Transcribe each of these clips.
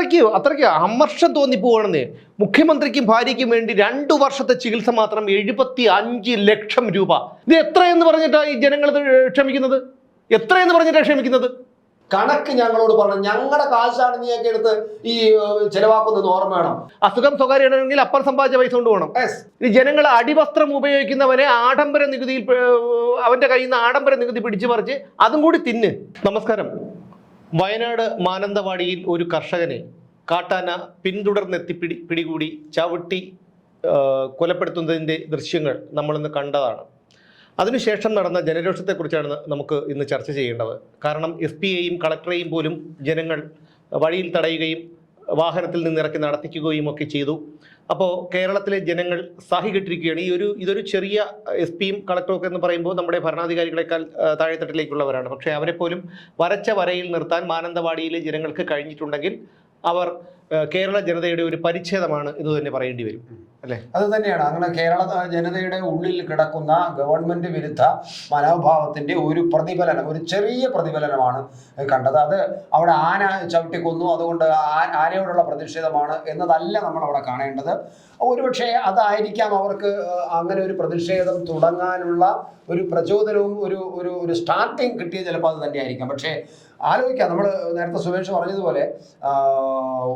അത്രയ്ക്ക് അത്രയ്ക്ക് അമർഷം തോന്നിപ്പോവാണെന്ന് മുഖ്യമന്ത്രിക്കും ഭാര്യയ്ക്കും വേണ്ടി രണ്ടു വർഷത്തെ ചികിത്സ മാത്രം എഴുപത്തി അഞ്ച് ലക്ഷം രൂപ. ഇത് എത്രയെന്ന് പറഞ്ഞിട്ടാണ് ഈ ജനങ്ങൾ ക്ഷമിക്കുന്നത്? എത്രയെന്ന് പറഞ്ഞിട്ടാണ് ക്ഷമിക്കുന്നത്? കണക്ക് ഞങ്ങളോട് പറഞ്ഞു ഞങ്ങളുടെ കാശാണ് നീയൊക്കെ എടുത്ത് ഈ ചെലവാക്കുന്നത് ഓർമ്മ വേണം. അസുഖം സ്വകാര്യമാണെങ്കിൽ അപ്പർ സമ്പാദിച്ച പൈസ കൊണ്ട് പോകണം. ഈ ജനങ്ങൾ അടിവസ്ത്രം ഉപയോഗിക്കുന്നവനെ ആഡംബര നികുതിയിൽ അവന്റെ കയ്യിൽ നിന്ന് ആഡംബര നികുതി പിടിച്ചു പറിച്ച് അതും കൂടി തിന്ന്. നമസ്കാരം. വയനാട് മാനന്തവാടിയിൽ ഒരു കർഷകനെ കാട്ടാന പിന്തുടർന്നെത്തി പിടി പിടികൂടി ചവിട്ടി കൊലപ്പെടുത്തുന്നതിന്റെ ദൃശ്യങ്ങൾ നമ്മളിന്ന് കണ്ടതാണ്. അതിനുശേഷം നടന്ന ജനരോഷത്തെക്കുറിച്ചാണ് നമുക്ക് ഇന്ന് ചർച്ച ചെയ്യേണ്ടത്. കാരണം എസ് പിയെയും കളക്ടറെയും പോലും ജനങ്ങൾ വഴിയിൽ തടയുകയും വാഹനത്തിൽ നിന്നിറക്കി നടത്തിക്കുകയും ഒക്കെ ചെയ്തു. അപ്പോൾ കേരളത്തിലെ ജനങ്ങൾ സാഹികെട്ടിരിക്കുകയാണ്. ഈ ഒരു ഇതൊരു ചെറിയ എസ് പിയും കളക്ടറും എന്ന് പറയുമ്പോൾ നമ്മുടെ ഭരണാധികാരികളെക്കാൾ താഴെത്തട്ടിലേക്കുള്ളവരാണ്. പക്ഷേ അവരെ പോലും വരച്ച വരയിൽ നിർത്താൻ മാനന്തവാടിയിലെ ജനങ്ങൾക്ക് കഴിഞ്ഞിട്ടുണ്ടെങ്കിൽ അവർ കേരള ജനതയുടെ ഒരു പരിച്ഛേദമാണ് ഇത് തന്നെ പറയേണ്ടി വരും. അല്ലേ? അത് തന്നെയാണ്. അങ്ങനെ കേരള ജനതയുടെ ഉള്ളിൽ കിടക്കുന്ന ഗവൺമെന്റ് വിരുദ്ധ മനോഭാവത്തിന്റെ ഒരു പ്രതിഫലനം ഒരു ചെറിയ പ്രതിഫലനമാണ് കണ്ടത്. അത് അവിടെ ആന ചവിട്ടിക്കൊന്നു. അതുകൊണ്ട് ആനയോടുള്ള പ്രതിഷേധമാണ് എന്നതല്ല നമ്മൾ അവിടെ കാണേണ്ടത്. ഒരുപക്ഷെ അതായിരിക്കാം അവർക്ക് അങ്ങനെ ഒരു പ്രതിഷേധം തുടങ്ങാനുള്ള ഒരു പ്രചോദനവും ഒരു ഒരു ഒരു സ്റ്റാർട്ടിങ് കിട്ടിയ ചിലപ്പോൾ അത് തന്നെയായിരിക്കാം. പക്ഷേ ആലോചിക്കാം. നമ്മൾ നേരത്തെ സുമേഷ് പറഞ്ഞതുപോലെ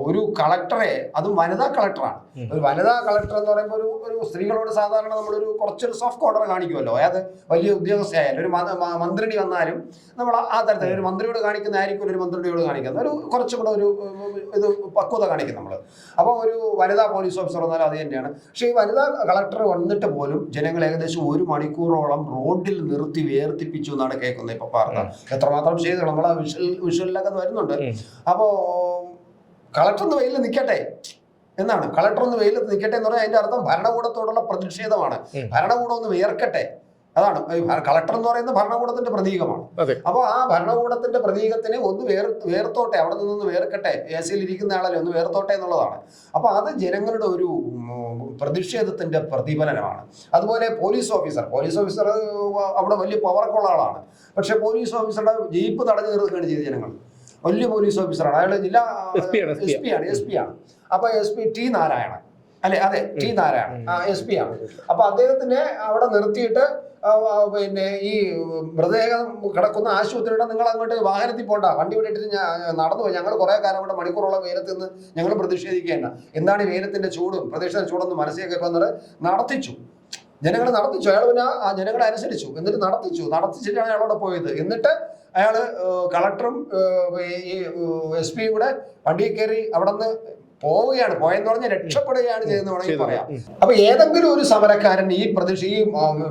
ഒരു കളക്ടറെ അതും വനിതാ കളക്ടറാണ്. ഒരു വനിതാ കളക്ടർ എന്ന് പറയുമ്പോൾ ഒരു ഒരു സ്ത്രീകളോട് സാധാരണ നമ്മളൊരു കുറച്ചൊരു സോഫ്റ്റ് കോർണർ കാണിക്കുമല്ലോ. അതായത് വലിയ ഉദ്യോഗസ്ഥയായാലും ഒരു മന്ത്രിണി വന്നാലും നമ്മൾ ആ തരത്തിൽ ഒരു മന്ത്രിയോട് കാണിക്കുന്ന ആയിരിക്കും ഒരു മന്ത്രിയോട് കാണിക്കുന്നത്. ഒരു കുറച്ചും കൂടെ ഒരു ഇത് പക്വത കാണിക്കും നമ്മൾ. അപ്പോൾ ഒരു വനിതാ പോലീസ് ഓഫീസർ വന്നാലും അത് തന്നെയാണ്. പക്ഷേ ഈ വനിതാ കളക്ടർ വന്നിട്ട് പോലും ജനങ്ങൾ ഏകദേശം ഒരു മണിക്കൂറോളം റോഡിൽ നിർത്തി വേർതിപ്പിച്ചു എന്നാണ് കേൾക്കുന്നത് ഇപ്പോൾ വാർത്ത. എത്രമാത്രം ചെയ്തു? നമ്മളെ വിഷ്വൽ വിഷ്വലിലൊക്കെ വരുന്നുണ്ട്. അപ്പോ അപ്പോൾ കളക്ടർ ഒന്ന് വെയിലിൽ നിൽക്കട്ടെ എന്നാണ്? കളക്ടർ ഒന്ന് വെയിലത്ത് നിൽക്കട്ടെ എന്ന് പറഞ്ഞാൽ അതിന്റെ അർത്ഥം ഭരണകൂടത്തോടുള്ള പ്രതിഷേധമാണ്. ഭരണകൂടം ഒന്ന് വിയർക്കട്ടെ. അതാണ്. കളക്ടർ എന്ന് പറയുന്നത് ഭരണകൂടത്തിന്റെ പ്രതീകമാണ്. അപ്പൊ അപ്പോൾ ആ ഭരണകൂടത്തിന്റെ പ്രതീകത്തിന് ഒന്ന് വേർ വേർത്തോട്ടെ അവിടെ നിന്നൊന്ന് വേർക്കട്ടെ എ സിയിൽ ഇരിക്കുന്ന ആളല്ലേ ഒന്ന് വേർത്തോട്ടെ എന്നുള്ളതാണ്. അപ്പോൾ അത് ജനങ്ങളുടെ ഒരു പ്രതിഷേധത്തിന്റെ പ്രതിഫലനമാണ്. അതുപോലെ പോലീസ് ഓഫീസർ പോലീസ് ഓഫീസർ അവിടെ വലിയ പവറൊക്കെ ഉള്ള ആളാണ്. പക്ഷെ പോലീസ് ഓഫീസറുടെ ജീപ്പ് തടഞ്ഞു നിർത്തുകയാണ് ചെയ്ത ജനങ്ങൾ. വലിയ പോലീസ് ഓഫീസറാണ്. അയാൾ ജില്ലാ എസ് പി ആണ് എസ് പി ആണ്. അപ്പൊ എസ് പി ടി നാരായണൻ. അല്ലെ അതെ ടി നാരായണൻ. എസ് പി ആണ്. അപ്പൊ അദ്ദേഹത്തിനെ അവിടെ നിർത്തിയിട്ട് പിന്നെ ഈ മൃതദേഹം കിടക്കുന്ന ആശുപത്രിയുടെ നിങ്ങൾ അങ്ങോട്ട് വാഹനത്തിൽ പോണ്ട. വണ്ടി വിട്ടിട്ട് ഞാൻ നടന്നു പോയി. ഞങ്ങൾ കുറെ കാലം ഇവിടെ മണിക്കൂറോളം വെയിലത്ത് നിന്ന് ഞങ്ങൾ പ്രതിഷേധിക്കേണ്ട എന്താണ് ഈ വെയിലത്തിന്റെ ചൂടും പ്രതിഷേധ ചൂടൊന്നും മനസ്സിലൊക്കെ വന്നത്? നടത്തിച്ചു. ജനങ്ങൾ നടത്തിച്ചു. അയാൾ പിന്നെ ആ ജനങ്ങളെ അനുസരിച്ചു. എന്നിട്ട് നടത്തിച്ചു. നടത്തിച്ചിട്ടാണ് അയാളോട് പോയത്. എന്നിട്ട് അയാൾ കളക്ടറും ഈ എസ് പിയും കൂടെ വണ്ടിയിൽ കയറി അവിടെ നിന്ന് പോവുകയാണ്. പോയെന്ന് പറഞ്ഞാൽ രക്ഷപ്പെടുകയാണ് ചെയ്തെന്ന് വേണമെങ്കിൽ. പറയാം. അപ്പൊ ഏതെങ്കിലും ഒരു സമരക്കാരൻ ഈ പ്രതീക്ഷ ഈ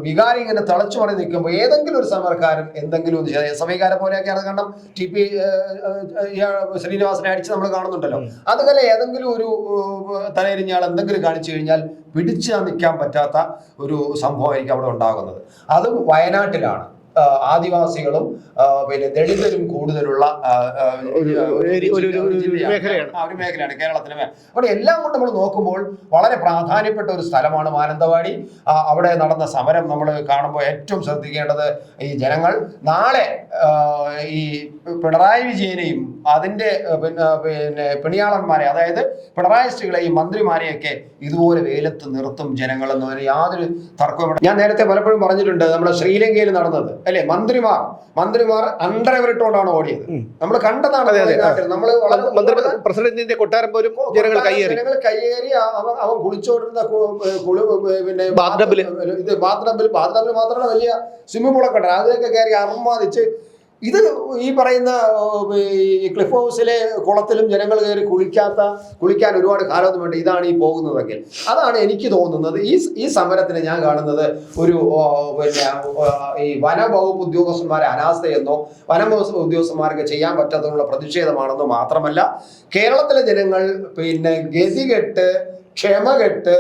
വികാരി ഇങ്ങനെ തിളച്ചു പറഞ്ഞ് നിൽക്കുമ്പോൾ ഏതെങ്കിലും ഒരു സമരക്കാരൻ എന്തെങ്കിലും ഒന്ന് സമയക്കാരെ പോലെയൊക്കെയാണ് കാരണം ടി പി ശ്രീനിവാസനെ അടിച്ച് നമ്മൾ കാണുന്നുണ്ടല്ലോ. അതുപോലെ ഏതെങ്കിലും ഒരു തലയിരിഞ്ഞാൾ എന്തെങ്കിലും കാണിച്ചു കഴിഞ്ഞാൽ പിടിച്ചു നിൽക്കാൻ പറ്റാത്ത ഒരു സംഭവമായിരിക്കും അവിടെ ഉണ്ടാകുന്നത്. അതും വയനാട്ടിലാണ്. ആദിവാസികളും പിന്നെ ദളിതരും കൂടുതലുള്ള ഒരു-. മേഖലയാണ്. കേരളത്തിന് അവിടെ എല്ലാം കൊണ്ട് നമ്മൾ നോക്കുമ്പോൾ വളരെ പ്രാധാന്യപ്പെട്ട ഒരു സ്ഥലമാണ് മാനന്തവാടി അവിടെ നടന്ന സമരം നമ്മൾ കാണുമ്പോൾ ഏറ്റവും ശ്രദ്ധിക്കേണ്ടത് ഈ ജനങ്ങൾ നാളെ ഈ പിണറായി വിജയനെയും അതിന്റെ പിന്നെ പിന്നെ പിണിയാളന്മാരെ അതായത് പിണറായിസ്റ്റുകളെയും മന്ത്രിമാരെയൊക്കെ ഇതുപോലെ വെയിലത്ത് നിർത്തും ജനങ്ങൾ എന്നതിന് യാതൊരു തർക്കവും ഞാൻ നേരത്തെ പലപ്പോഴും പറഞ്ഞിട്ടുണ്ട് നമ്മുടെ ശ്രീലങ്കയിൽ നടന്നത് അല്ലെ? മന്ത്രിമാർ. മന്ത്രിമാർ അണ്ടരവരിട്ടുകൊണ്ടാണ് ഓടിയത്. നമ്മൾ കണ്ടതാണ്. നമ്മൾ പ്രസിഡന്റിന്റെ കൊട്ടാരം പോലും ജനങ്ങൾ കയ്യേറി. ജനങ്ങൾ കയ്യേറി. അവൻ കുളിച്ചോണ്ടിരുന്ന കുളി പിന്നെ ബാത്ടബിൽ. ഇത് ബാത്ടബിൽ ബാത്ടബിൽ മാത്രമല്ല വലിയ സ്വിമ്മിംഗ് പൂളൊക്കെ ഉണ്ട്. അതിലൊക്കെ കയറി അർമാദിച്ച് ഇത് ഈ പറയുന്ന ഈ ക്ലിഫ് ഹൗസിലെ കുളത്തിലും ജനങ്ങൾ കയറി കുളിക്കാത്ത കുളിക്കാൻ ഒരുപാട് കാലമൊന്നും വേണ്ട ഇതാണ് ഈ പോകുന്നതെങ്കിൽ. അതാണ് എനിക്ക് തോന്നുന്നത്. ഈ ഈ സമരത്തിന് ഞാൻ കാണുന്നത് ഒരു പിന്നെ ഈ വനവകുപ്പ് ഉദ്യോഗസ്ഥന്മാരെ അനാസ്ഥയെന്നോ വനവകുപ്പ് ഉദ്യോഗസ്ഥന്മാർക്ക് ചെയ്യാൻ പറ്റാത്തതിനുള്ള പ്രതിഷേധമാണെന്നോ മാത്രമല്ല കേരളത്തിലെ ജനങ്ങൾ പിന്നെ ഗതികെട്ട് ക്ഷമകെട്ട് കെട്ട്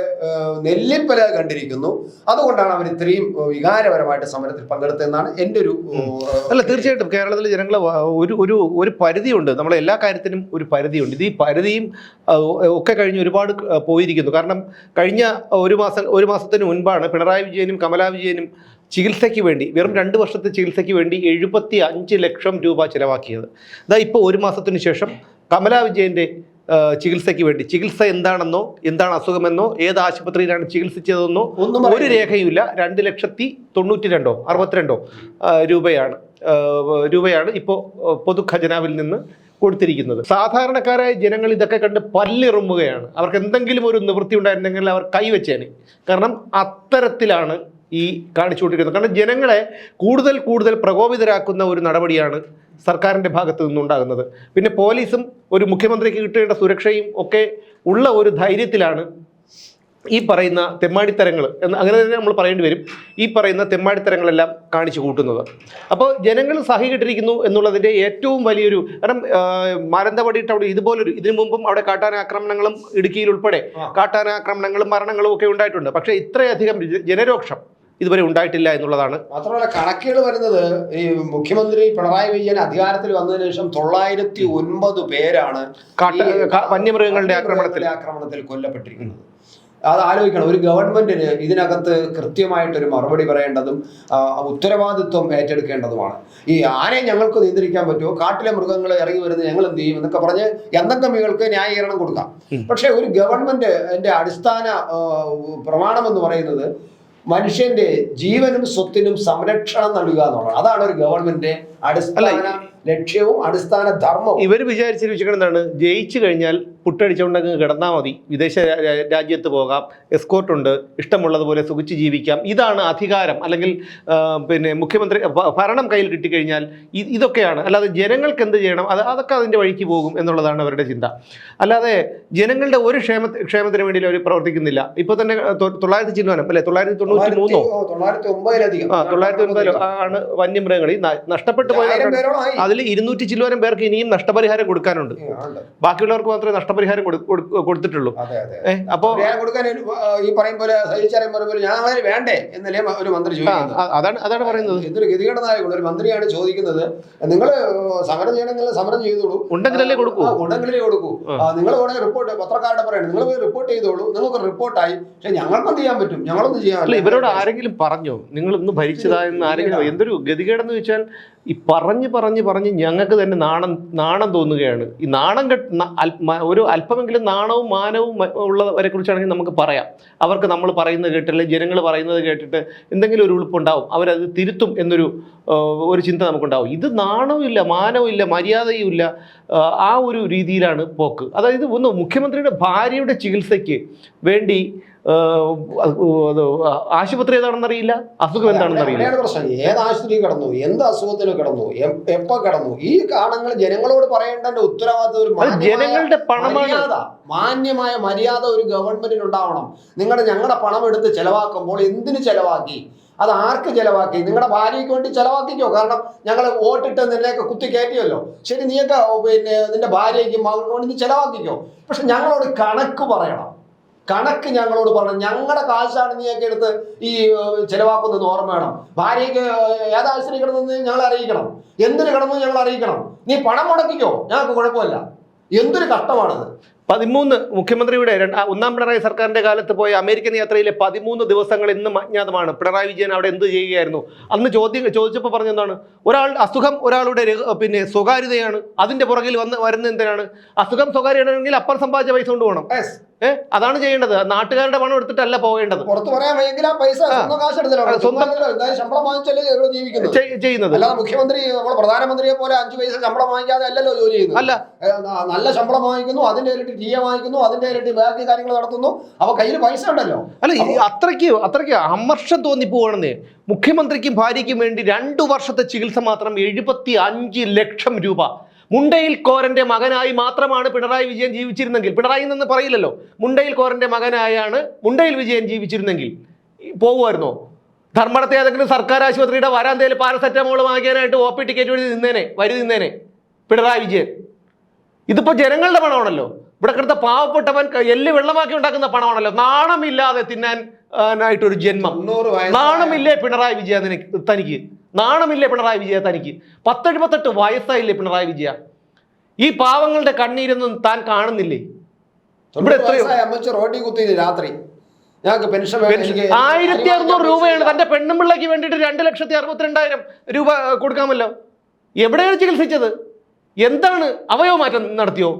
നെല്ലിപ്പല കണ്ടിരിക്കുന്നു. അതുകൊണ്ടാണ് അവർ ഇത്രയും വികാരപരമായിട്ട് സമരത്തിൽ പങ്കെടുത്തതെന്നാണ് എന്റെ ഒരു അല്ല തീർച്ചയായിട്ടും കേരളത്തിലെ ജനങ്ങൾ ഒരു ഒരു ഒരു പരിധിയുണ്ട്. നമ്മളെ എല്ലാ കാര്യത്തിനും ഒരു പരിധിയുണ്ട്. ഇത് ഈ പരിധിയും ഒക്കെ കഴിഞ്ഞ് ഒരുപാട് പോയിരിക്കുന്നു. കാരണം കഴിഞ്ഞ ഒരു മാസം ഒരു മാസത്തിന് മുൻപാണ് പിണറായി വിജയനും കമലാ വിജയനും ചികിത്സയ്ക്ക് വേണ്ടി വെറും രണ്ട് വർഷത്തെ ചികിത്സയ്ക്ക് വേണ്ടി എഴുപത്തി അഞ്ച് ലക്ഷം രൂപ ചിലവാക്കിയത്. അതാ ഇപ്പോൾ ഒരു മാസത്തിന് ശേഷം കമലാ വിജയന്റെ ചികിത്സയ്ക്ക് വേണ്ടി. ചികിത്സ എന്താണെന്നോ എന്താണ് അസുഖമെന്നോ ഏത് ആശുപത്രിയിലാണ് ചികിത്സിച്ചതെന്നോ ഒന്നും ഒരു രേഖയുമില്ല. രണ്ട് ലക്ഷത്തി തൊണ്ണൂറ്റി രണ്ടോ അറുപത്തിരണ്ടോ രൂപയാണ്. രൂപയാണ് ഇപ്പോൾ പൊതുഖജനാവിൽ നിന്ന് കൊടുത്തിരിക്കുന്നത്. സാധാരണക്കാരായ ജനങ്ങൾ ഇതൊക്കെ കണ്ട് പല്ലിറുമ്പുകയാണ്. അവർക്ക് എന്തെങ്കിലും ഒരു നിവൃത്തി ഉണ്ടായിരുന്നെങ്കിൽ അവർ കൈവച്ചേനെ കാരണം അത്തരത്തിലാണ് ഈ കാണിച്ചുകൊണ്ടിരിക്കുന്നത്. കാരണം ജനങ്ങളെ കൂടുതൽ കൂടുതൽ പ്രകോപിതരാക്കുന്ന ഒരു നടപടിയാണ് സർക്കാരിന്റെ ഭാഗത്ത് നിന്നുണ്ടാകുന്നത്. പിന്നെ പോലീസും ഒരു മുഖ്യമന്ത്രിക്ക് കിട്ടേണ്ട സുരക്ഷയും ഒക്കെ ഉള്ള ഒരു ധൈര്യത്തിലാണ് ഈ പറയുന്ന തെമ്മാടിത്തരങ്ങൾ എന്ന് അങ്ങനെ തന്നെ നമ്മൾ പറയേണ്ടി വരും. ഈ പറയുന്ന തെമ്മാടിത്തരങ്ങളെല്ലാം കാണിച്ചു കൂട്ടുന്നത്. അപ്പോൾ ജനങ്ങൾ സഹികെട്ടിരിക്കുന്നു എന്നുള്ളതിന്റെ ഏറ്റവും വലിയൊരു കാരണം മാനന്തവാടിയിട്ട് അവിടെ ഇതുപോലൊരു ഇതിനു മുമ്പും അവിടെ കാട്ടാനാക്രമണങ്ങളും ഇടുക്കിയിൽ ഉൾപ്പെടെ ആ. കാട്ടാനാക്രമണങ്ങളും മരണങ്ങളും ഒക്കെ ഉണ്ടായിട്ടുണ്ട്. പക്ഷേ ഇത്രയധികം ജനരോക്ഷം ഇതുവരെ ഉണ്ടായിട്ടില്ല എന്നുള്ളതാണ്. മാത്രമല്ല കണക്കുകൾ വരുന്നത് ഈ മുഖ്യമന്ത്രി പിണറായി വിജയൻ അധികാരത്തിൽ വന്നതിന് ശേഷം തൊള്ളായിരത്തി ഒൻപത് പേരാണ് വന്യമൃഗങ്ങളുടെ ആക്രമണത്തിൽ. ആക്രമണത്തിൽ കൊല്ലപ്പെട്ടിരിക്കുന്നത്. അത് ആലോചിക്കണം. ഒരു ഗവൺമെന്റിന് ഇതിനകത്ത് കൃത്യമായിട്ടൊരു മറുപടി പറയേണ്ടതും ഉത്തരവാദിത്വം ഏറ്റെടുക്കേണ്ടതുമാണ്. ഈ ആനയെ ഞങ്ങൾക്ക് നിയന്ത്രിക്കാൻ പറ്റുമോ? കാട്ടിലെ മൃഗങ്ങൾ ഇറങ്ങി വരുന്നത് ഞങ്ങൾ എന്ത് ചെയ്യും എന്നൊക്കെ പറഞ്ഞ് എന്തൊക്കെ ന്യായീകരണം കൊടുക്കാം. പക്ഷേ ഒരു ഗവൺമെന്റ് അടിസ്ഥാന പ്രമാണം എന്ന് പറയുന്നത് മനുഷ്യന്റെ ജീവനും സ്വത്തിനും സംരക്ഷണം നൽകുക എന്നുള്ളത് അതാണ് ഒരു ഗവൺമെന്റിന്റെ അടിസ്ഥാന ലക്ഷ്യവും അടിസ്ഥാന ധർമ്മവും. ഇവർ വിചാരിച്ചിരിക്കുന്നത് എന്താണ്? ജയിച്ചു കഴിഞ്ഞാൽ പുട്ടടിച്ചുകൊണ്ടങ്ങ് കിടന്നാൽ മതി. വിദേശ രാജ്യത്ത് പോകാം. എസ്കോർട്ടുണ്ട് ഇഷ്ടമുള്ളതുപോലെ സുഖിച്ച് ജീവിക്കാം. ഇതാണ് അധികാരം. അല്ലെങ്കിൽ പിന്നെ മുഖ്യമന്ത്രി ഭരണം കയ്യിൽ കിട്ടിക്കഴിഞ്ഞാൽ ഇതൊക്കെയാണ്. അല്ലാതെ ജനങ്ങൾക്ക് എന്ത് ചെയ്യണം? അത് അതൊക്കെ അതിന്റെ വഴിക്ക് പോകും എന്നുള്ളതാണ് അവരുടെ ചിന്ത. അല്ലാതെ ജനങ്ങളുടെ ഒരു ക്ഷേമ ക്ഷേമത്തിന് വേണ്ടി അവർ പ്രവർത്തിക്കുന്നില്ല. ഇപ്പോൾ തന്നെ തൊള്ളായിരത്തി ചിഹ്നം അല്ലേ? തൊള്ളായിരത്തി തൊണ്ണൂറ്റി മൂന്നോ? തൊള്ളായിരത്തി- ഒമ്പതിലധികം. ആ തൊള്ളായിരത്തി ഒൻപതിലോ ആണ് ന- നഷ്ടപ്പെട്ടു പോയ അതിൽ ഇരുന്നൂറ്റി ചില്ലോരം പേർക്ക് ഇനിയും നഷ്ടപരിഹാരം കൊടുക്കാനുണ്ട്. ബാക്കിയുള്ളവർക്ക് മാത്രമേ നഷ്ടപരിഹാരം കൊടു- കൊടു- കൊടുത്തിട്ടുള്ളൂ. അപ്പോ ഞാൻ ഈ പറയും പോലെ പോലെ ഞങ്ങളെ വേണ്ടേ എന്നല്ലേ ഒരു മന്ത്രി അതാണ് അതാണ് പറയുന്നത്. എന്തൊരു ഗതികേടനായുള്ള ഒരു മന്ത്രിയാണ് ചോദിക്കുന്നത്. നിങ്ങൾ സമരം ചെയ്യണമെങ്കിൽ സമരം ചെയ്തോളൂ. ഉണ്ടെങ്കിലല്ലേ കൊടുക്കൂ. ഉണ്ടെങ്കിലേ കൊടുക്കൂ. നിങ്ങൾ വേണേ റിപ്പോർട്ട് പത്രക്കാരുടെ പറയണം. നിങ്ങൾ പോയി റിപ്പോർട്ട് ചെയ്തോളൂ. നിങ്ങൾക്ക് റിപ്പോർട്ടായി പക്ഷെ ഞങ്ങൾക്കും ചെയ്യാൻ പറ്റും? ഞങ്ങളൊന്നും ചെയ്യാൻ ഇവരോട് ആരെങ്കിലും പറഞ്ഞോ? നിങ്ങൾ ഇന്ന് ഭരിച്ചതാ എന്ന് ആരെങ്കിലും എന്തൊരു ഗതികേടെന്ന് വെച്ചാൽ ഈ പറഞ്ഞ് പറഞ്ഞ് പറഞ്ഞ് ഞങ്ങൾക്ക് തന്നെ നാണം നാണം തോന്നുകയാണ്. ഈ നാണം കെട്ട് ഒരു അല്പമെങ്കിലും നാണവും മാനവും ഉള്ളവരെ കുറിച്ചാണെങ്കിൽ നമുക്ക് പറയാം. അവർക്ക് നമ്മൾ പറയുന്നത് കേട്ടില്ല ജനങ്ങൾ പറയുന്നത് കേട്ടിട്ട് എന്തെങ്കിലും ഒരു ഉളുപ്പുണ്ടാവും. അവരത് തിരുത്തും എന്നൊരു ഒരു ചിന്ത നമുക്കുണ്ടാവും. ഇത് നാണവും ഇല്ല മര്യാദയുമില്ല. ആ, ഒരു രീതിയിലാണ് പോക്ക്. അതായത് ഒന്ന് മുഖ്യമന്ത്രിയുടെ ഭാര്യയുടെ ചികിത്സയ്ക്ക് വേണ്ടി ആശുപത്രി ഏതാണെന്ന് അറിയില്ല? അസുഖം എന്താണെന്ന് അറിയില്ല. പ്രശ്നം. ഏത് ആശുപത്രി കിടന്നു എന്ത് അസുഖത്തിന് കിടന്നു എപ്പോ കിടന്നു? ഈ കാണങ്ങൾ ജനങ്ങളോട് പറയേണ്ട ഉത്തരവാദിത്വം ജനങ്ങളുടെ പണമാണ്. മാന്യമായ മര്യാദ ഒരു ഗവൺമെന്റിന് ഉണ്ടാവണം നിങ്ങളുടെ ഞങ്ങളുടെ പണം എടുത്ത് ചെലവാക്കുമ്പോൾ എന്തിനു ചെലവാക്കി? അത് ആർക്ക് ചെലവാക്കി? നിങ്ങളുടെ ഭാര്യയ്ക്ക് വേണ്ടി ചെലവാക്കിക്കോ? കാരണം ഞങ്ങൾ വോട്ടിട്ട് നിന്നെയൊക്കെ കുത്തി കയറ്റിയല്ലോ. ശരി നീയൊക്കെ പിന്നെ നിന്റെ ഭാര്യയ്ക്കും അവർക്ക് വേണ്ടി ചെലവാക്കിക്കോ. പക്ഷെ ഞങ്ങളോട് കണക്ക് പറയണം. കണക്ക് ഞങ്ങളോട് പറഞ്ഞു. ഞങ്ങളുടെ കാശാണ് നീയൊക്കെ എടുത്ത് ഈ ചെലവാക്കുന്നത് ഓർമ്മ വേണം. ഭാര്യയ്ക്ക് ഏതാവശ്യത്തിന് കിടന്നെന്ന് ഞങ്ങൾ അറിയിക്കണം. എന്തിന് കിടന്നു ഞങ്ങൾ അറിയിക്കണം. നീ പണം മുടക്കിക്കോ. ഞങ്ങൾക്ക് കുഴപ്പമില്ല. എന്തൊരു കഷ്ടമാണത്. പതിമൂന്ന് മുഖ്യമന്ത്രിയുടെ ഒന്നാം പിണറായി സർക്കാരിന്റെ കാലത്ത് പോയ അമേരിക്കൻ യാത്രയിലെ പതിമൂന്ന് ദിവസങ്ങൾ ഇന്നും അജ്ഞാതമാണ്. പിണറായി വിജയൻ അവിടെ എന്ത് ചെയ്യുകയായിരുന്നു? അന്ന് ചോദ്യം ചോദിച്ചപ്പോൾ പറഞ്ഞെന്താണ്? ഒരാൾ അസുഖം ഒരാളുടെ പിന്നെ സ്വകാര്യതയാണ്. അതിന്റെ പുറകിൽ വന്ന് വരുന്ന എന്തിനാണ്? അസുഖം സ്വകാര്യമാണെങ്കിൽ അപ്പർ സമ്പാദിച്ച പൈസ കൊണ്ട് പോകണം Yes. ഏഹ് അതാണ് ചെയ്യേണ്ടത്. നാട്ടുകാരുടെ പണം എടുത്തിട്ടല്ല പോകേണ്ടത്. പുറത്ത് പറയാൻ വയ്യെങ്കിൽ ആ. പൈസ സ്വന്തം കാശ് എടുത്തല്ലോ സ്വന്തം- ശമ്പളം വാങ്ങിച്ചല്ലേ ജീവിക്കുന്നത്. ചെയ്- ചെയ്യുന്നത്. അല്ലാതെ മുഖ്യമന്ത്രി നമ്മൾ പ്രധാനമന്ത്രിയെ പോലെ അഞ്ചു പൈസ ശമ്പളം വാങ്ങിക്കാതെ അല്ലല്ലോ ജോലി ചെയ്യുന്നത്. അല്ല. നല്ല ശമ്പളം വാങ്ങിക്കുന്നു അതിന്റെ ഇരട്ടി ടി എ വാങ്ങിക്കുന്നു അതിന്റെ ഇരട്ടി ബാക്കി കാര്യങ്ങൾ നടത്തുന്നു. അവ കയ്യിൽ പൈസ ഉണ്ടല്ലോ. അല്ല അത്രയ്ക്ക് അത്രയ്ക്ക് അമർഷം തോന്നിപ്പോവാണെന്നേ മുഖ്യമന്ത്രിക്കും ഭാര്യയ്ക്കും വേണ്ടി രണ്ടു വർഷത്തെ ചികിത്സ മാത്രം എഴുപത്തി അഞ്ച് ലക്ഷം രൂപ. മുണ്ടയിൽ കോരന്റെ മകനായി മാത്രമാണ് പിണറായി വിജയൻ ജീവിച്ചിരുന്നെങ്കിൽ പിണറായി എന്ന് പറയില്ലല്ലോ. മുണ്ടയിൽ കോരന്റെ മകനായാണ് മുണ്ടയിൽ വിജയൻ ജീവിച്ചിരുന്നെങ്കിൽ പോകുമായിരുന്നോ ധർമ്മടത്തെ ഏതെങ്കിലും സർക്കാർ ആശുപത്രിയുടെ വരാന്തയിൽ പാരസെറ്റമോൾ വാങ്ങിക്കാനായിട്ട് ഒ പി ടിക്കറ്റ് വഴി നിന്നേനെ വരി നിന്നേനെ പിണറായി വിജയൻ. ഇതിപ്പോ ജനങ്ങളുടെ പണമാണല്ലോ. ഇവിടെ കിടത്ത പാവപ്പെട്ടവൻ എല്ല് വെള്ളമാക്കി ഉണ്ടാക്കുന്ന പണമാണല്ലോ. നാണമില്ലാതെ തിന്നാൻ ആയിട്ടൊരു ജന്മം. നാണമില്ലേ പിണറായി വിജയൻ തനിക്ക്? നാണമില്ലേ പിണറായി വിജയ തനിക്ക്? പത്തെഴുപത്തെട്ട് വയസ്സായില്ലേ പിണറായി വിജയ? ഈ പാവങ്ങളുടെ കണ്ണീരൊന്നും താൻ കാണുന്നില്ലേ? ഇവിടെ എത്രയോ റോഡിൽ രാത്രി? ഞങ്ങൾക്ക് പെൻഷൻ ആയിരത്തി അറുന്നൂറ് രൂപയാണ് തന്റെ തന്റെ പെണ്ണുമ്പിള്ളയ്ക്ക് വേണ്ടിയിട്ട് രണ്ട് ലക്ഷത്തി അറുപത്തിരണ്ടായിരം രൂപ കൊടുക്കാമല്ലോ. എവിടെയാണ് ചികിത്സിച്ചത്? എന്താണ് അവയോ മാറ്റം നടത്തിയോ?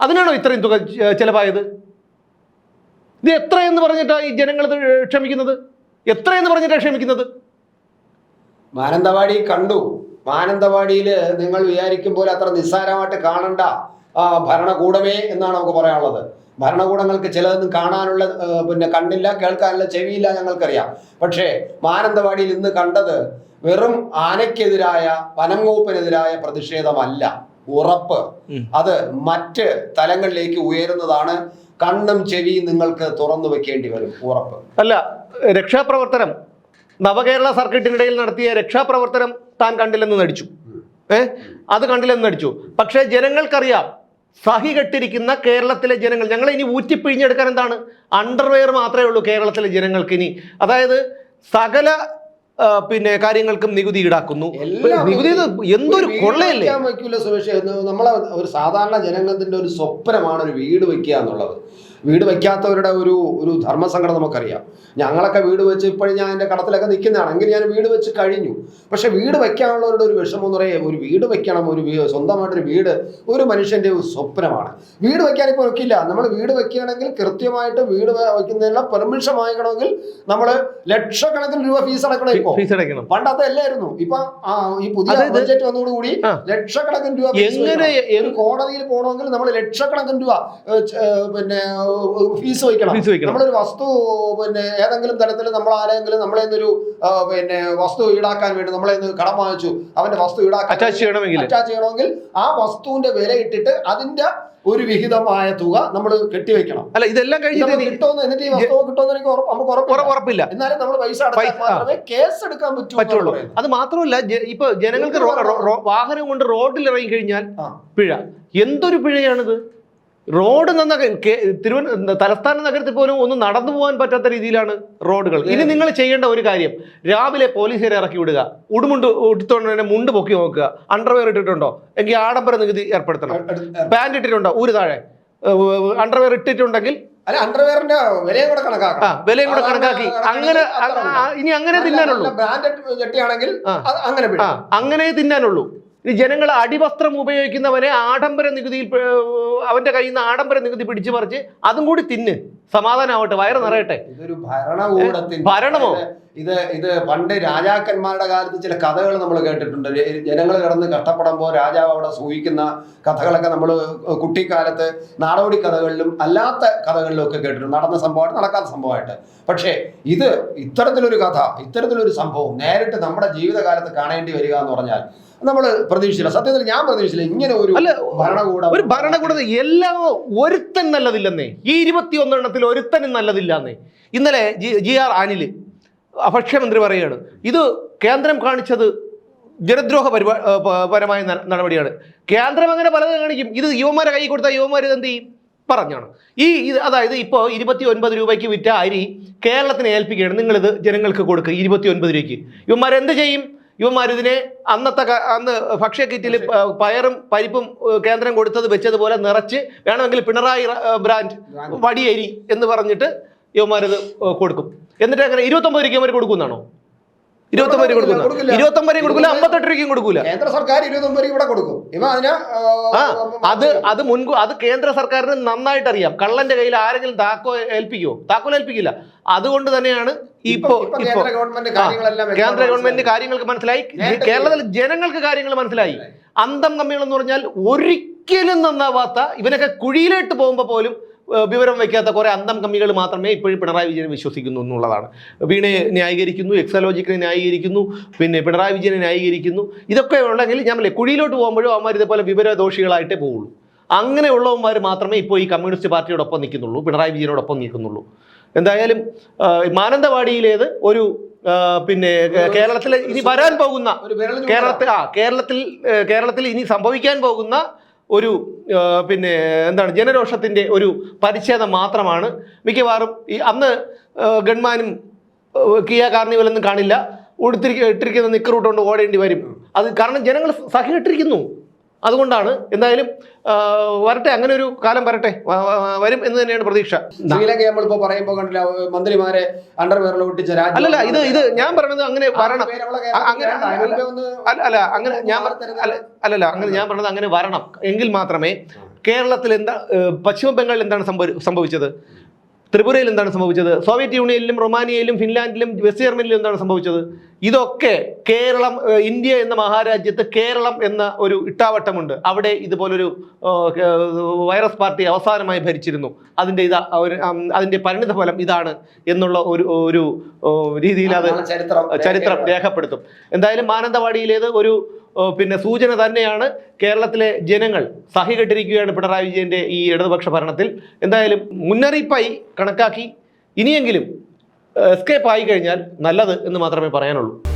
അതിനാണോ ഇത്രയും തുക ചിലവായത്? ഇത് എത്രയെന്ന് പറഞ്ഞിട്ടാണ് ഈ ജനങ്ങൾ ക്ഷമിക്കുന്നത്? എത്രയെന്ന് പറഞ്ഞിട്ടാണ് ക്ഷമിക്കുന്നത്? മാനന്തവാടി കണ്ടു. മാനന്തവാടിയിൽ നിങ്ങൾ വിചാരിക്കും പോലെ അത്ര നിസ്സാരമായിട്ട് കാണണ്ട ഭരണകൂടമേ എന്നാണ് നമുക്ക് പറയാനുള്ളത്. ഭരണകൂടങ്ങൾക്ക് ചിലതൊന്നും കാണാനുള്ള പിന്നെ കണ്ണില്ല കേൾക്കാനുള്ള ചെവിയില്ല ഞങ്ങൾക്കറിയാം. പക്ഷേ മാനന്തവാടിയിൽ ഇന്ന് കണ്ടത് വെറും ആനയ്ക്കെതിരായ വനംവകുപ്പിനെതിരായ പ്രതിഷേധമല്ല. ഉറപ്പ്. അത് മറ്റ് തലങ്ങളിലേക്ക് ഉയരുന്നതാണ്. കണ്ണും ചെവിയും നിങ്ങൾക്ക് തുറന്നു വെക്കേണ്ടി വരും. ഉറപ്പ്. അല്ല രക്ഷാപ്രവർത്തനം നവകേരള സർക്കിട്ടിനിടയിൽ നടത്തിയ രക്ഷാപ്രവർത്തനം താൻ കണ്ടില്ലെന്ന് നടിച്ചു. ഏ? അത് കണ്ടില്ലെന്ന് നടിച്ചു. പക്ഷേ ജനങ്ങൾക്കറിയാം സഹി കെട്ടിരിക്കുന്ന കേരളത്തിലെ ജനങ്ങൾ ഞങ്ങളെ ഇനി ഊറ്റിപ്പിഴിഞ്ഞെടുക്കാൻ എന്താണ്? അണ്ടർവെയർ മാത്രമേ ഉള്ളൂ കേരളത്തിലെ ജനങ്ങൾക്ക് ഇനി അതായത് സകല പിന്നെ കാര്യങ്ങൾക്കും നികുതി ഈടാക്കുന്നു. നികുതി എന്തൊരു കൊള്ളയില്ലേ? കൊള്ളയല്ലേ വയ്ക്കൂല സുരേഷ്. നമ്മളെ ഒരു സാധാരണ ജനങ്ങളുടെ ഒരു സ്വപ്നമാണ് ഒരു വീട് വെക്കുക എന്നുള്ളത്. വീട് വെക്കാത്തവരുടെ ഒരു ഒരു ധർമ്മസങ്കടം നമുക്കറിയാം. ഞങ്ങളൊക്കെ വീട് വെച്ച് ഇപ്പോഴും ഞാൻ എന്റെ കടത്തിലൊക്കെ നിൽക്കുന്നതാണ്. എങ്കിൽ ഞാൻ വീട് വെച്ച് കഴിഞ്ഞു. പക്ഷെ വീട് വെക്കാനുള്ളവരുടെ ഒരു വിഷമം എന്ന് പറയുക ഒരു വീട് വെക്കണം ഒരു സ്വന്തമായിട്ടൊരു വീട് ഒരു മനുഷ്യന്റെ ഒരു സ്വപ്നമാണ്. വീട് വെക്കാൻ ഇപ്പോൾ വെക്കില്ല നമ്മൾ വീട് വെക്കുകയാണെങ്കിൽ കൃത്യമായിട്ട് വീട് വയ്ക്കുന്നതിനുള്ള പെർമിഷൻ വാങ്ങിക്കണമെങ്കിൽ നമ്മൾ ലക്ഷക്കണക്കിന് രൂപ ഫീസ് അടക്കണം ഇപ്പോൾ. പണ്ട് അതല്ലായിരുന്നു പണ്ടത്തെ അല്ലായിരുന്നു. ഇപ്പൊ ഈ പുതിയ ബഡ്ജറ്റ് വന്നതോടുകൂടി ലക്ഷക്കണക്കിന് രൂപ എങ്ങനെ. ഒരു കോടതിയിൽ പോകണമെങ്കിൽ നമ്മൾ ലക്ഷക്കണക്കിന് രൂപ പിന്നെ ഫീസ് വയ്ക്കണം ഫീസ് വയ്ക്കണം നമ്മളൊരു വസ്തു പിന്നെ ഏതെങ്കിലും തരത്തിൽ നമ്മൾ ആരെങ്കിലും നമ്മളെ ഒരു പിന്നെ വസ്തു ഈടാക്കാൻ വേണ്ടി നമ്മളെ കടം വാങ്ങിച്ചു അവന്റെ വസ്തു ഈടാക്കാൻ അറ്റാച്ച് ചെയ്യണമെങ്കിൽ. അറ്റാച്ച് ചെയ്യണമെങ്കിൽ ആ വസ്തുവിന്റെ വില ഇട്ടിട്ട് അതിന്റെ ഒരു വിഹിതമായ തുക നമ്മൾ കെട്ടിവെക്കണം. അല്ല ഇതെല്ലാം ഇത് കഴിഞ്ഞിട്ട് കിട്ടുമെന്ന് എന്നിട്ട് ഈ വസ്തു കിട്ടുമെന്ന് എനിക്ക് നമുക്ക് ഉറ- ഉറപ്പില്ല. എന്നാലും നമ്മൾ പൈസ മാത്രമേ കേസ് എടുക്കാൻ പറ്റൂ പറ്റുള്ളൂ. അത് മാത്രമല്ല ഇപ്പൊ ജനങ്ങൾക്ക് വാഹനം കൊണ്ട് റോഡിൽ ഇറങ്ങി കഴിഞ്ഞാൽ പിഴ. എന്തൊരു പിഴയാണിത്? റോഡ് നന്ന തിരുവ തലസ്ഥാന നഗരത്തിൽ പോലും ഒന്നും നടന്നു പോകാൻ പറ്റാത്ത രീതിയിലാണ് റോഡുകൾ. ഇനി നിങ്ങൾ ചെയ്യേണ്ട ഒരു കാര്യം രാവിലെ പോലീസുകാരെ ഇറക്കി വിടുക. ഉടുമുണ്ട് ഉടുത്തോണ്ട് തന്നെ മുണ്ട് പൊക്കി നോക്കുക. അണ്ടർവെയർ ഇട്ടിട്ടുണ്ടോ? എങ്കിൽ ആഡംബര നികുതി ഏർപ്പെടുത്തണം. പാന്റ് ഇട്ടിട്ടുണ്ടോ? ഒരു താഴെ. അണ്ടർവെയർ ഇട്ടിട്ടുണ്ടെങ്കിൽ അല്ല അണ്ടർവെയറിന്റെ വിലയും കൂടെ ആ വിലയും കൂടെ കണക്കാക്കി. അങ്ങനെ ഇനി അങ്ങനെ തിന്നാനുള്ളൂ. ബ്രാൻഡഡ് ചെട്ടിയാണെങ്കിൽ അങ്ങനെ അങ്ങനെ തിന്നാനുള്ളൂ. ഇനി ജനങ്ങൾ അടിവസ്ത്രം ഉപയോഗിക്കുന്നവനെ ആഡംബര നികുതിയിൽ അവന്റെ കയ്യിൽ നിന്ന് ആഡംബര നികുതി പിടിച്ചു പറിച്ച് അതും കൂടി തിന്ന് സമാധാനമാവട്ടെ വയറ് നിറയട്ടെ ഭരണമോ? ഇത് ഇത് പണ്ട് രാജാക്കന്മാരുടെ കാലത്ത് ചില കഥകൾ നമ്മൾ കേട്ടിട്ടുണ്ട്. ജനങ്ങൾ കിടന്ന് കഷ്ടപ്പെടുമ്പോൾ രാജാവ് അവിടെ സൂഹിക്കുന്ന കഥകളൊക്കെ നമ്മൾ കുട്ടിക്കാലത്ത് നാടോടി കഥകളിലും അല്ലാത്ത കഥകളിലും ഒക്കെ കേട്ടിട്ടുണ്ട്. നടന്ന സംഭവമായിട്ട് നടക്കാത്ത സംഭവമായിട്ട്. പക്ഷേ ഇത് ഇത്തരത്തിലൊരു കഥ ഇത്തരത്തിലൊരു സംഭവം നേരിട്ട് നമ്മുടെ ജീവിതകാലത്ത് കാണേണ്ടി വരിക എന്ന് പറഞ്ഞാൽ നമ്മൾ പ്രതീക്ഷിച്ചില്ല. സത്യത്തിൽ ഞാൻ പ്രതീക്ഷിച്ചില്ല. ഇങ്ങനെ ഒരു ഭരണകൂടം ഒരു ഭരണകൂടം എല്ലാം ഒരുത്തൻ നല്ലതില്ലെന്നേ. ഈ ഇരുപത്തി ഒന്നെണ്ണത്തിൽ ഒരുത്തനും നല്ലതില്ലെന്നേ. ഇന്നലെ ജി ജി ആർ അനിൽ ഭക്ഷ്യമന്ത്രി പറയുകയാണ്. ഇത് കേന്ദ്രം കാണിച്ചത് ജനദ്രോഹ പരിപാ പരമായ നടപടിയാണ്. കേന്ദ്രം അങ്ങനെ പലതും കാണിക്കും. ഇത് യുവമാരെ കൈ കൊടുത്ത യുവമാർ ഇത് എന്ത് ചെയ്യും? പറഞ്ഞാണ്. ഈ ഇത് അതായത് ഇപ്പോൾ ഇരുപത്തി ഒൻപത് രൂപയ്ക്ക് വിറ്റ അരി കേരളത്തിന് ഏൽപ്പിക്കുകയാണ്. നിങ്ങളിത് ജനങ്ങൾക്ക് കൊടുക്കുക ഇരുപത്തി ഒൻപത് രൂപയ്ക്ക്. യുവമാർ എന്ത് ചെയ്യും? യുവമാർ ഇതിനെ അന്നത്തെ അന്ന് ഭക്ഷ്യ കിറ്റിൽ പയറും പരിപ്പും കേന്ദ്രം കൊടുത്തത് വെച്ചതുപോലെ നിറച്ച് വേണമെങ്കിൽ പിണറായി ബ്രാൻഡ്. വടിയരി എന്ന് പറഞ്ഞിട്ട് ഇവന്മാരത് ഏ, കൊടുക്കും. എന്നിട്ട് അങ്ങനെ ഇരുപത്തൊമ്പത് രൂപയ്ക്ക് അവർ കൊടുക്കുന്നതാണോ ഇരുപത്തൊമ്പത് രൂപ കൊടുക്കില്ല. ഇരുപത്തൊമ്പത് രൂപ കൊടുക്കില്ല അമ്പത്തെട്ട് രൂപയ്ക്കും കൊടുക്കൂല. കേന്ദ്ര സർക്കാർ ഇരുപത്തൊമ്പത് രൂപ കൊടുക്കും. ഇവ അതിന് അത് അത് മുൻകൂർ അത് കേന്ദ്ര സർക്കാരിന് നന്നായിട്ട് അറിയാം. കള്ളന്റെ കയ്യിൽ ആരെങ്കിലും താക്കോ ഏൽപ്പിക്കുമോ താക്കോൽ ഏൽപ്പിക്കില്ല. അതുകൊണ്ട് തന്നെയാണ് ഇപ്പോ ഇപ്പോ കേന്ദ്ര ഗവൺമെന്റ് കാര്യങ്ങൾക്ക് മനസ്സിലായി. കേരളത്തിൽ ജനങ്ങൾക്ക് കാര്യങ്ങൾ മനസ്സിലായി. അന്തം കമ്മികൾ എന്ന് പറഞ്ഞാൽ ഒരിക്കലും നന്നാവാത്ത ഇവനൊക്കെ കുഴിയിലോട്ട് പോകുമ്പോൾ പോലും വിവരം വയ്ക്കാത്ത കുറേ അന്തം കമ്മികൾ മാത്രമേ ഇപ്പോഴും പിണറായി വിജയനെ വിശ്വസിക്കുന്നു എന്നുള്ളതാണ്. വീണെ ന്യായീകരിക്കുന്നു എക്സലോജിക്കിനെ ന്യായീകരിക്കുന്നു പിന്നെ പിണറായി വിജയനെ ന്യായീകരിക്കുന്നു. ഇതൊക്കെ ഉണ്ടെങ്കിൽ ഞാൻ കുഴിയിലോട്ട് പോകുമ്പോഴും അവന്മാർ ഇതേപോലെ വിവരദോഷികളായിട്ടേ പോവുള്ളൂ. അങ്ങനെയുള്ളവന്മാർ മാത്രമേ ഇപ്പോൾ ഈ കമ്മ്യൂണിസ്റ്റ് പാർട്ടിയോടൊപ്പം നിൽക്കുന്നുള്ളൂ പിണറായി വിജയനോടൊപ്പം നിൽക്കുന്നുള്ളൂ. എന്തായാലും മാനന്തവാടിയിലേത് ഒരു പിന്നെ കേരളത്തിലെ ഇനി വരാൻ പോകുന്ന കേരളത്തിൽ ആ കേരളത്തിൽ കേരളത്തിൽ ഇനി സംഭവിക്കാൻ പോകുന്ന ഒരു പിന്നെ എന്താണ് ജനരോഷത്തിന്റെ ഒരു പരിച്ഛേദം മാത്രമാണ്. മിക്കവാറും ഈ അന്ന് ഗൺമാനും കിയാ കാർണിവലൊന്നും കാണില്ല. ഉടുത്തിരിക്ക ഇട്ടിരിക്കുന്ന നിക്കറൂട്ടുകൊണ്ട് ഓടേണ്ടി വരും. അത് കാരണം ജനങ്ങൾ സഹിട്ടിരിക്കുന്നു അതുകൊണ്ടാണ് എന്തായാലും വരട്ടെ അങ്ങനെ ഒരു കാലം വരട്ടെ വരും എന്ന് തന്നെയാണ് പ്രതീക്ഷ. ശ്രീലങ്ക നമ്മളിപ്പോ പറയുമ്പോ കണ്ടില്ല മന്ത്രിമാരെ അണ്ടർവെയറിൽ ഒട്ടിച്ച അല്ലല്ല ഇത് ഇത് ഞാൻ പറയുന്നത് അങ്ങനെ വരണം. അങ്ങനെ- അല്ല അങ്ങനെ ഞാൻ അല്ലല്ല അങ്ങനെ ഞാൻ പറഞ്ഞത് അങ്ങനെ വരണം എങ്കിൽ മാത്രമേ കേരളത്തിൽ എന്താ പശ്ചിമ ബംഗാളിൽ എന്താണ് സംഭവിച്ചത്? ത്രിപുരയിൽ എന്താണ് സംഭവിച്ചത്? സോവിയറ്റ് യൂണിയനിലും റൊമാനിയയിലും ഫിൻലാൻഡിലും വെസ്റ്റ് ജർമ്മനിയിലും എന്താണ് സംഭവിച്ചത്? ഇതൊക്കെ കേരളം ഇന്ത്യ എന്ന മഹാരാജ്യത്ത് കേരളം എന്ന ഒരു ഇട്ടാവട്ടമുണ്ട്. അവിടെ ഇതുപോലൊരു വൈറസ് പാർട്ടി അവസാനമായി ഭരിച്ചിരുന്നു. അതിന്റെ ഇതാ അതിന്റെ പരിണിത ഫലം ഇതാണ് എന്നുള്ള ഒരു ഒരു രീതിയിൽ അത് ചരിത്രം ചരിത്രം രേഖപ്പെടുത്തും. എന്തായാലും മാനന്തവാടിയിലേത് ഒരു പിന്നെ സൂചന തന്നെയാണ് കേരളത്തിലെ ജനങ്ങൾ സഹികെട്ടിരിക്കുകയാണ് പിണറായി വിജയന്റെ ഈ ഇടതുപക്ഷ ഭരണത്തിൽ. എന്തായാലും മുന്നറിയിപ്പായി കണക്കാക്കി. ഇനിയെങ്കിലും എസ്കേപ്പ് ആയി കഴിഞ്ഞാൽ നല്ലത് എന്ന് മാത്രമേ പറയാനുള്ളൂ.